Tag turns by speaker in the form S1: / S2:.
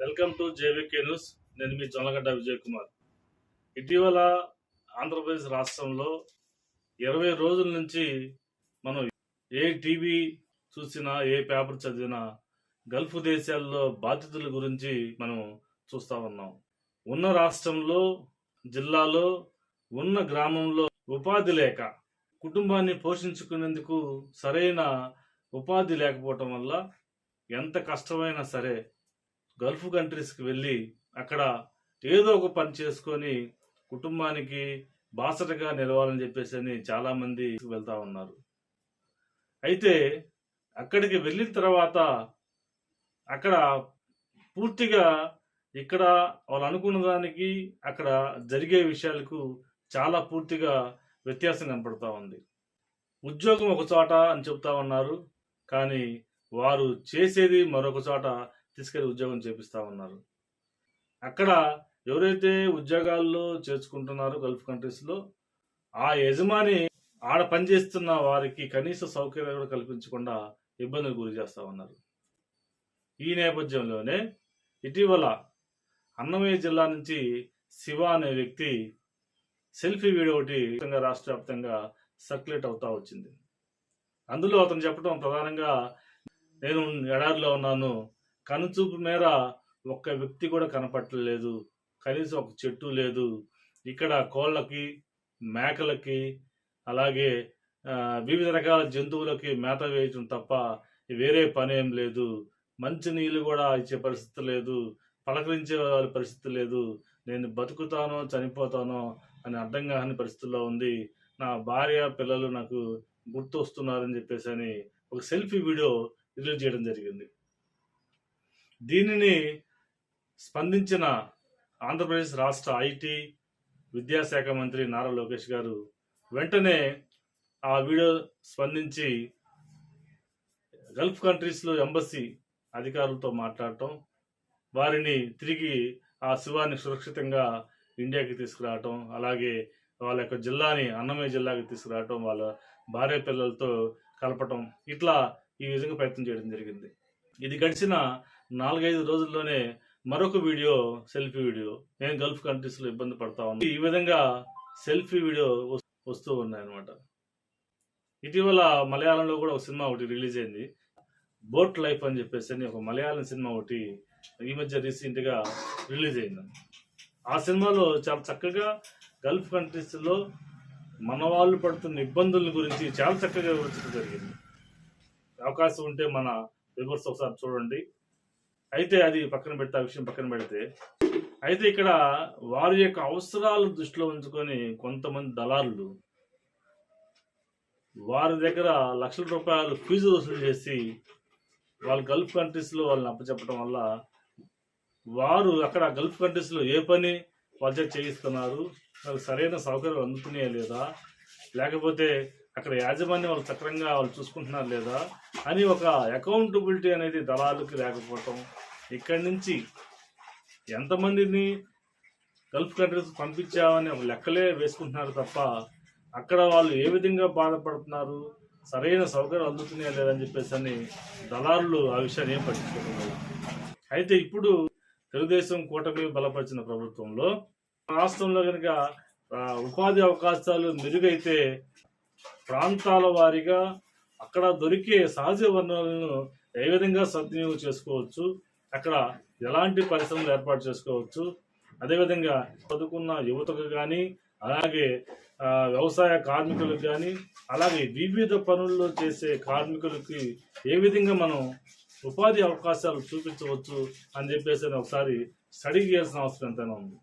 S1: Welcome to JVK news. నేను మీ జొన్నగడ్డ విజయ్ కుమార్. ఇటీవల ఆంధ్రప్రదేశ్ రాష్ట్రంలో ఇరవై రోజుల నుంచి మనం ఏ టీవీ చూసినా ఏ పేపర్ చదివినా గల్ఫ్ దేశాల్లో బాధితుల గురించి మనం చూస్తా ఉన్నాం. ఉన్న రాష్ట్రంలో జిల్లాలో ఉన్న గ్రామంలో ఉపాధి లేక కుటుంబాన్ని పోషించుకునేందుకు సరైన ఉపాధి లేకపోవటం వల్ల ఎంత కష్టమైనా సరే గల్ఫ్ కంట్రీస్కి వెళ్ళి అక్కడ ఏదో ఒక పని చేసుకొని కుటుంబానికి బాసటగా నిలవాలని చెప్పేసి అని చాలామంది వెళ్తా ఉన్నారు. అయితే అక్కడికి వెళ్ళిన తర్వాత అక్కడ పూర్తిగా ఇక్కడ వాళ్ళు అనుకున్న దానికి అక్కడ జరిగే విషయాలకు చాలా పూర్తిగా వ్యత్యాసం కనపడతా ఉంది. ఉద్యోగం ఒక చోట అని చెప్తా ఉన్నారు. కానీ వారు చేసేది మరొక చోట తీసుకెళ్ళి ఉద్యోగం చేపిస్తా ఉన్నారు. అక్కడ ఎవరైతే ఉద్యోగాల్లో చేర్చుకుంటున్నారో గల్ఫ్ కంట్రీస్లో ఆ యజమాని ఆడ పనిచేస్తున్న వారికి కనీస సౌకర్యాలు కూడా కల్పించకుండా ఇబ్బందులు గురి చేస్తూ ఉన్నారు. ఈ నేపథ్యంలోనే ఇటీవల అన్నమయ్య జిల్లా నుంచి శివ అనే వ్యక్తి సెల్ఫీ వీడియో ఒకటి రాష్ట్ర వ్యాప్తంగా సర్క్యులేట్ అవుతా వచ్చింది. అందులో అతను చెప్పడం ప్రధానంగా నేను ఎడారిలో ఉన్నాను కనుచూపు మేర ఒక్క వ్యక్తి కూడా కనపట్టలేదు. కనీసం ఒక చెట్టు లేదు. ఇక్కడ కోళ్ళకి మేకలకి అలాగే వివిధ రకాల జంతువులకి మేత వేయటం తప్ప వేరే పని ఏం లేదు. మంచి నీళ్ళు కూడా ఇచ్చే పరిస్థితి లేదు. పలకరించే పరిస్థితి లేదు. నేను బతుకుతానో చనిపోతానో అని అర్థం కాని పరిస్థితుల్లో ఉంది. నా భార్య పిల్లలు నాకు గుర్తు వస్తున్నారని చెప్పేసి అని ఒక సెల్ఫీ వీడియో రిలీజ్ చేయడం జరిగింది. దీనిని స్పందించిన ఆంధ్రప్రదేశ్ రాష్ట్ర ఐటీ విద్యాశాఖ మంత్రి నారా లోకేష్ గారు వెంటనే ఆ వీడియో స్పందించి గల్ఫ్ కంట్రీస్లో ఎంబసీ అధికారులతో మాట్లాడటం వారిని తిరిగి ఆ శివాన్ని సురక్షితంగా ఇండియాకి తీసుకురావటం అలాగే వాళ్ళ యొక్క జిల్లాని అన్నమయ్య జిల్లాకి తీసుకురావటం వాళ్ళ భార్య పిల్లలతో కలపటం ఇట్లా ఈ విధంగా ప్రయత్నం చేయడం జరిగింది. ఇది గడిచిన నాలుగైదు రోజుల్లోనే మరొక వీడియో సెల్ఫీ వీడియో. నేను గల్ఫ్ కంట్రీస్లో ఇబ్బంది పడతా ఉన్నాను ఈ విధంగా సెల్ఫీ వీడియో వస్తూ ఉన్నాయన్నమాట. ఇటీవల మలయాళంలో కూడా ఒక సినిమా ఒకటి రిలీజ్ అయింది. బోట్ లైఫ్ అని చెప్పేసి అని ఒక మలయాళం సినిమా ఒకటి ఈ మధ్య రీసెంట్గా రిలీజ్ అయింది. ఆ సినిమాలో చాలా చక్కగా గల్ఫ్ కంట్రీస్లో మన వాళ్ళు పడుతున్న ఇబ్బందుల గురించి చాలా చక్కగా వివరించడం జరిగింది. అవకాశం ఉంటే మన రివర్స్ ఒకసారి చూడండి. అయితే అది పక్కన పెడితే ఆ విషయం పక్కన పెడితే అయితే ఇక్కడ వారి యొక్క అవసరాలు దృష్టిలో ఉంచుకొని కొంతమంది దళారులు వారి దగ్గర లక్షల రూపాయలు ఫీజు వసూలు చేసి వాళ్ళు గల్ఫ్ కంట్రీస్లో వాళ్ళని అప్పచెప్పడం వల్ల వారు అక్కడ గల్ఫ్ కంట్రీస్లో ఏ పని వాళ్ళ చేయిస్తున్నారు? వాళ్ళకి సరైన సౌకర్యాలు అందుతున్నాయా లేదా? లేకపోతే అక్కడ యాజమాన్యం వాళ్ళు సక్రంగా వాళ్ళు చూసుకుంటున్నారు లేదా అని ఒక అకౌంటబిలిటీ అనేది దళాలకు లేకపోవటం ఇక్కడి నుంచి ఎంతమందిని గల్ఫ్ కంట్రీస్ పంపించామని ఒక లెక్కలే వేసుకుంటున్నారు తప్ప అక్కడ వాళ్ళు ఏ విధంగా బాధపడుతున్నారు సరైన సౌకర్యం అందుతున్నాయా లేదని చెప్పేసి అని దళారులు ఆ విషయాన్ని ఏం పట్టించుకోవడం అయితే ఇప్పుడు తెలుగుదేశం కూటమి బలపరిచిన ప్రభుత్వంలో రాష్ట్రంలో కనుక ఉపాధి అవకాశాలు మెరుగైతే ప్రాంతాల వారీగా అక్కడ దొరికే సహజ వనరులను ఏ విధంగా సద్వినియోగం చేసుకోవచ్చు అక్కడ ఎలాంటి పరిశ్రమలు ఏర్పాటు చేసుకోవచ్చు అదేవిధంగా చదువుకున్న యువతకు కానీ అలాగే వ్యవసాయ కార్మికులకు కానీ అలాగే వివిధ పనుల్లో చేసే కార్మికులకి ఏ విధంగా మనం ఉపాధి అవకాశాలు చూపించవచ్చు అని చెప్పేసి ఒకసారి స్టడీ చేయాల్సిన అవసరం ఎంతైనా ఉంది.